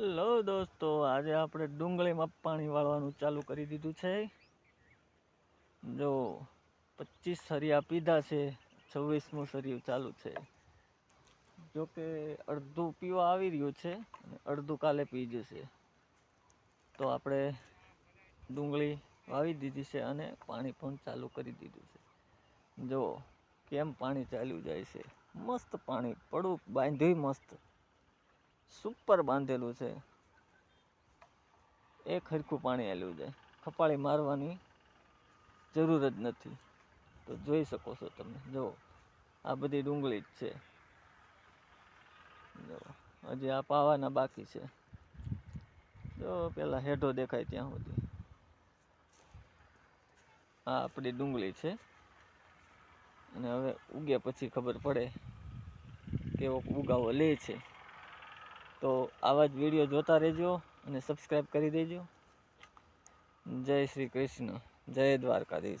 Hello દોસ્તો, આજે આપણે ડુંગળીમાં પાણી વાળવાનું ચાલુ કરી દીધું છે. જો, પચીસ સરિયા પીધા છે, છવ્વીસમું સરિયું ચાલુ છે. જો કે અડધું પીવા આવી રહ્યું છે અને અડધું કાલે પી જશે. તો આપણે ડુંગળી વાવી દીધી છે અને પાણી પણ ચાલુ કરી દીધું છે. જો, કેમ પાણી ચાલ્યું જાય છે? મસ્ત પાણી, પડું, બાંધ્યું મસ્ત. સુપર બાંધેલું છે. એક હરખું પાણી આવેલું છે ખપાળી મારવાની જરૂર જ નથી. તો જોઈ શકો છો તમે. જો, આ બધી ડુંગળી જ છે. હજી આ પાવાના બાકી છે. જો, પેલા હેઠો દેખાય ત્યાં સુધી. આ આપણી ડુંગળી છે. અને હવે ઉગ્યા પછી ખબર પડે કેવો ઉગાવો લે છે. તો આવા જ વીડિયો જોતા રહેજો અને સબસ્ક્રાઈબ કરી દેજો. જય શ્રી કૃષ્ણ. જય દ્વારકાધીશ.